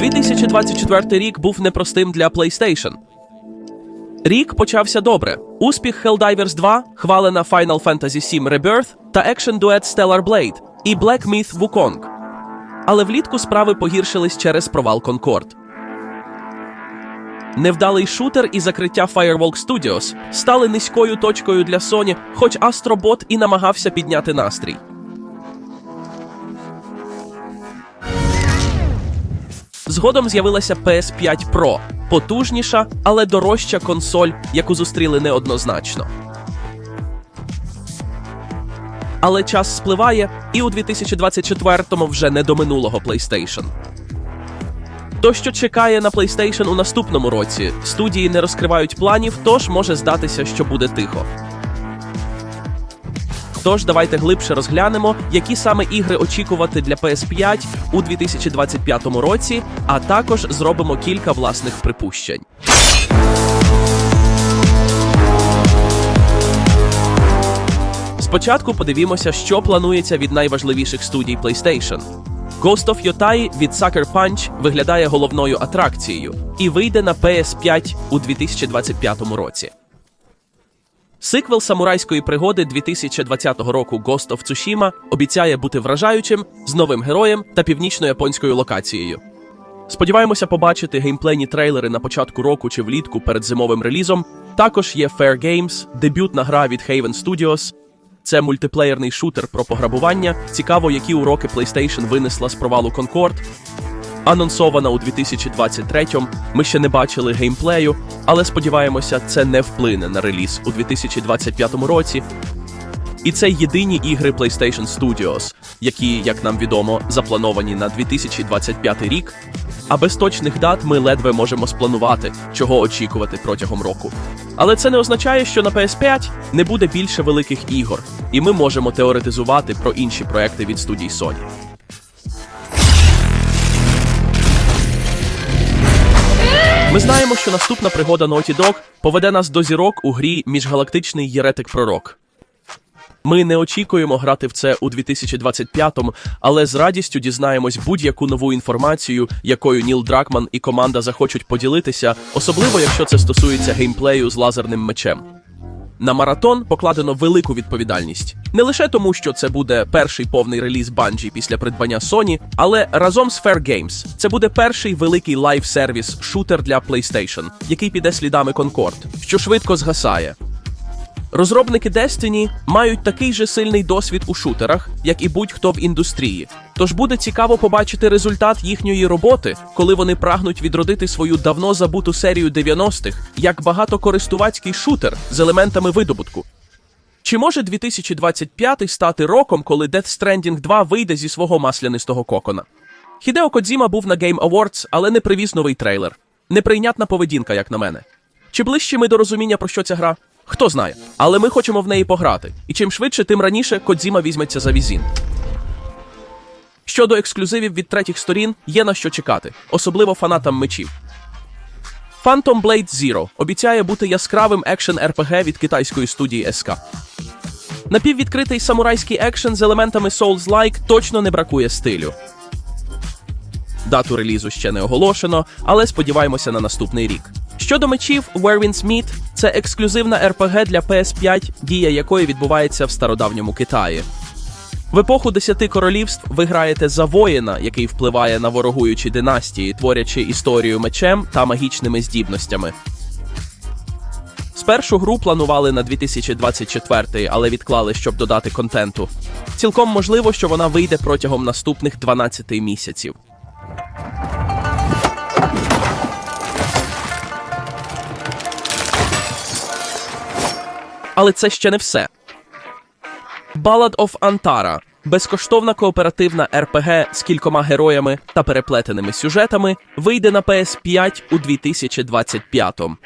2024 рік був непростим для PlayStation. Рік почався добре. Успіх Helldivers 2, хвалена Final Fantasy VII Rebirth та екшен дует Stellar Blade і Black Myth Wukong. Але влітку справи погіршились через провал Concord. Невдалий шутер і закриття Firewalk Studios стали низькою точкою для Sony, хоч Astrobot і намагався підняти настрій. Згодом з'явилася PS5 Pro, потужніша, але дорожча консоль, яку зустріли неоднозначно. Але час спливає, і у 2024-му вже не до минулого PlayStation. То, що чекає на PlayStation у наступному році, студії не розкривають планів, тож може здатися, що буде тихо. Тож давайте глибше розглянемо, які саме ігри очікувати для PS5 у 2025 році, а також зробимо кілька власних припущень. Спочатку подивімося, що планується від найважливіших студій PlayStation. Ghost of Yotai від Sucker Punch виглядає головною атракцією і вийде на PS5 у 2025 році. Сиквел самурайської пригоди 2020 року Ghost of Tsushima обіцяє бути вражаючим з новим героєм та північно-японською локацією. Сподіваємося побачити геймплейні трейлери на початку року чи влітку перед зимовим релізом. Також є Fair Games, дебютна гра від Haven Studios. Це мультиплеєрний шутер про пограбування. Цікаво, які уроки PlayStation винесла з провалу Concord. Анонсована у 2023-му. Ми ще не бачили геймплею, але сподіваємося, це не вплине на реліз у 2025 році. І це єдині ігри PlayStation Studios, які, як нам відомо, заплановані на 2025 рік. А без точних дат ми ледве можемо спланувати, чого очікувати протягом року. Але це не означає, що на PS5 не буде більше великих ігор, і ми можемо теоретизувати про інші проекти від студій Sony. Ми знаємо, що наступна пригода Naughty Dog поведе нас до зірок у грі Міжгалактичний Єретик Пророк. Ми не очікуємо грати в це у 2025-му, але з радістю дізнаємось будь-яку нову інформацію, якою Ніл Дракман і команда захочуть поділитися, особливо якщо це стосується геймплею з лазерним мечем. На маратон покладено велику відповідальність не лише тому, що це буде перший повний реліз Bungie після придбання Sony, але разом з Fair Games це буде перший великий лайв-сервіс шутер для PlayStation, який піде слідами Concord, що швидко згасає. Розробники Destiny мають такий же сильний досвід у шутерах, як і будь-хто в індустрії. Тож буде цікаво побачити результат їхньої роботи, коли вони прагнуть відродити свою давно забуту серію 90-х як багатокористувацький шутер з елементами видобутку. Чи може 2025 стати роком, коли Death Stranding 2 вийде зі свого маслянистого кокона? Хідео Кодзіма був на Game Awards, але не привіз новий трейлер. Неприйнятна поведінка, як на мене. Чи ближче ми до розуміння, про що ця гра? Хто знає, але ми хочемо в неї пограти. І чим швидше, тим раніше Кодзіма візьметься за візін. Щодо ексклюзивів від третіх сторін, є на що чекати, особливо фанатам мечів. Phantom Blade Zero обіцяє бути яскравим екшен RPG від китайської студії SK. Напіввідкритий самурайський екшен з елементами Souls-like точно не бракує стилю. Дату релізу ще не оголошено, але сподіваємося на наступний рік. Щодо мечів, Where Winds – це ексклюзивна RPG для PS5, дія якої відбувається в стародавньому Китаї. В епоху десяти королівств ви граєте за воїна, який впливає на ворогуючі династії, творячи історію мечем та магічними здібностями. Спершу гру планували на 2024, але відклали, щоб додати контенту. Цілком можливо, що вона вийде протягом наступних 12 місяців. Але це ще не все. Ballad of Antara – безкоштовна кооперативна РПГ з кількома героями та переплетеними сюжетами вийде на PS5 у 2025-му.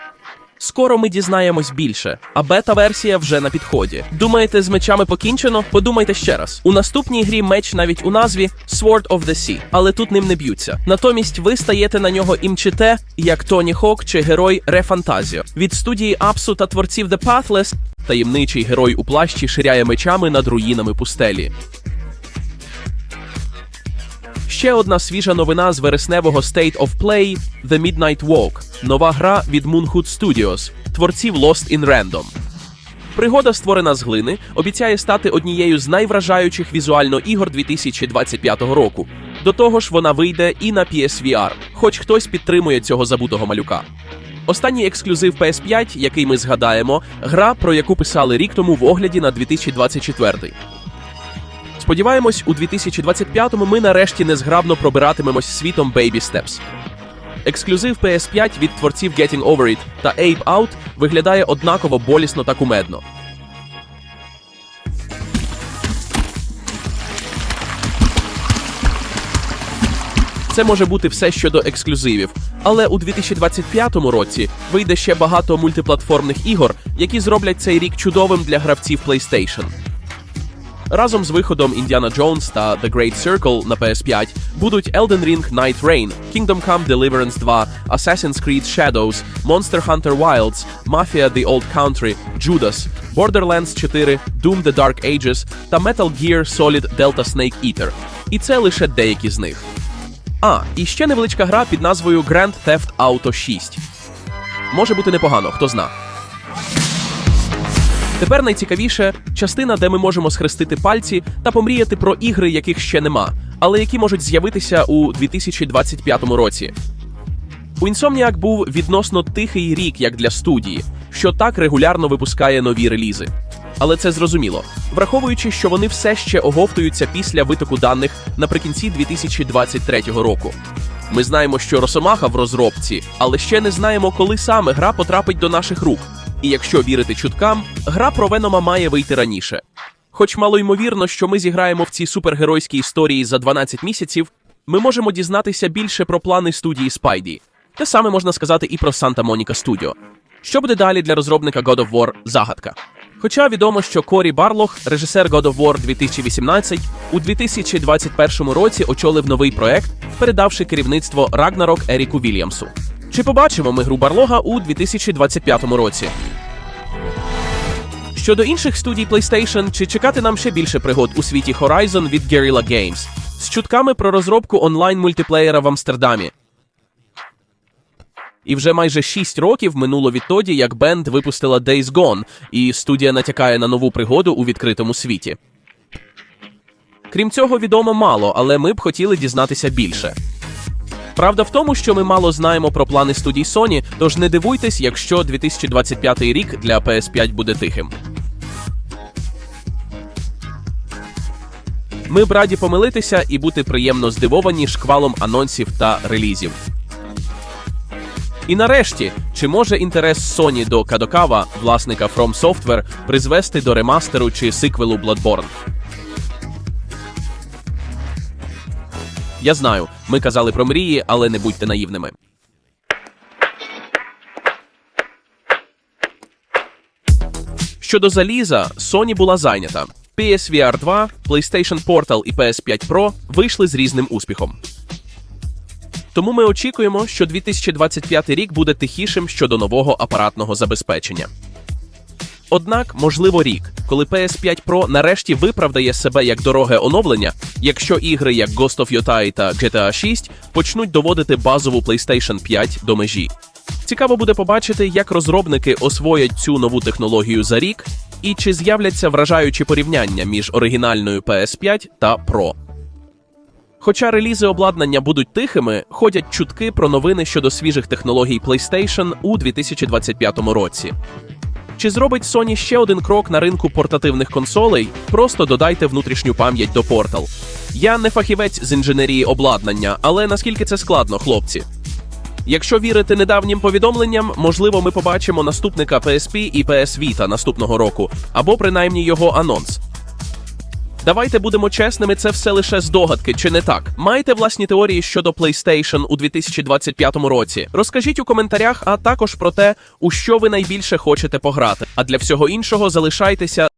Скоро ми дізнаємось більше, а бета-версія вже на підході. Думаєте, з мечами покінчено? Подумайте ще раз. У наступній грі меч навіть у назві Sword of the Sea, але тут ним не б'ються. Натомість ви стаєте на нього і мчите, як Тоні Хок чи герой Рефантазіо. Від студії Апсу та творців The Pathless таємничий герой у плащі ширяє мечами над руїнами пустелі. Ще одна свіжа новина з вересневого State of Play The Midnight Walk. Нова гра від Moonhood Studios, творців Lost in Random. Пригода, створена з глини, обіцяє стати однією з найвражаючих візуально ігор 2025 року. До того ж, вона вийде і на PSVR, хоч хтось підтримує цього забутого малюка. Останній ексклюзив PS5, який ми згадаємо, гра, про яку писали рік тому в огляді на 2024. Сподіваємось, у 2025-му ми нарешті незграбно пробиратимемось світом Baby Steps. Ексклюзив PS5 від творців Getting Over It та Ape Out виглядає однаково болісно та кумедно. Це може бути все щодо ексклюзивів, але у 2025 році вийде ще багато мультиплатформних ігор, які зроблять цей рік чудовим для гравців PlayStation. Разом з виходом Indiana Jones та The Great Circle на PS5 будуть Elden Ring Night Reign, Kingdom Come Deliverance 2, Assassin's Creed Shadows, Monster Hunter Wilds, Mafia The Old Country, Judas, Borderlands 4, Doom The Dark Ages та Metal Gear Solid Delta Snake Eater. І це лише деякі з них. А, і ще невеличка гра під назвою Grand Theft Auto 6. Може бути непогано, хто зна. Тепер найцікавіше частина, де ми можемо схрестити пальці та помріяти про ігри, яких ще нема, але які можуть з'явитися у 2025 році. У Insomniac був відносно тихий рік як для студії, що так регулярно випускає нові релізи. Але це зрозуміло, враховуючи, що вони все ще оговтуються після витоку даних наприкінці 2023 року. Ми знаємо, що Росомаха в розробці, але ще не знаємо, коли саме гра потрапить до наших рук. І якщо вірити чуткам, гра про Венома має вийти раніше. Хоч мало ймовірно, що ми зіграємо в цій супергеройській історії за 12 місяців, ми можемо дізнатися більше про плани студії Спайді. Те саме можна сказати і про Санта Моніка Студіо. Що буде далі для розробника God of War – загадка. Хоча відомо, що Корі Барлох, режисер God of War 2018, у 2021 році очолив новий проект, передавши керівництво Рагнарок Еріку Вільямсу. Чи побачимо ми гру Барлога у 2025 році? Щодо інших студій PlayStation, чи чекати нам ще більше пригод у світі Horizon від Guerrilla Games з чутками про розробку онлайн мультиплеєра в Амстердамі. І вже майже 6 років минуло відтоді, як бенд випустила Days Gone, і студія натякає на нову пригоду у відкритому світі. Крім цього, відомо мало, але ми б хотіли дізнатися більше. Правда в тому, що ми мало знаємо про плани студій Sony, тож не дивуйтесь, якщо 2025 рік для PS5 буде тихим. Ми б раді помилитися і бути приємно здивовані шквалом анонсів та релізів. І нарешті, чи може інтерес Sony до Кадокава, власника From Software, призвести до ремастеру чи сиквелу Bloodborne? Я знаю, ми казали про мрії, але не будьте наївними. Щодо заліза, Sony була зайнята. PSVR 2, PlayStation Portal і PS5 Pro вийшли з різним успіхом. Тому ми очікуємо, що 2025 рік буде тихішим щодо нового апаратного забезпечення. Однак, можливо, рік, коли PS5 Pro нарешті виправдає себе як дороге оновлення, якщо ігри як Ghost of Yotei та GTA 6 почнуть доводити базову PlayStation 5 до межі. Цікаво буде побачити, як розробники освоять цю нову технологію за рік, і чи з'являться вражаючі порівняння між оригінальною PS5 та Pro. Хоча релізи обладнання будуть тихими, ходять чутки про новини щодо свіжих технологій PlayStation у 2025 році. Чи зробить Sony ще один крок на ринку портативних консолей? Просто додайте внутрішню пам'ять до Portal. Я не фахівець з інженерії обладнання, але наскільки це складно, хлопці. Якщо вірити недавнім повідомленням, можливо, ми побачимо наступника PSP і PS Vita наступного року, або принаймні його анонс. Давайте будемо чесними, це все лише здогадки, чи не так? Маєте власні теорії щодо PlayStation у 2025 році? Розкажіть у коментарях, а також про те, у що ви найбільше хочете пограти. А для всього іншого залишайтеся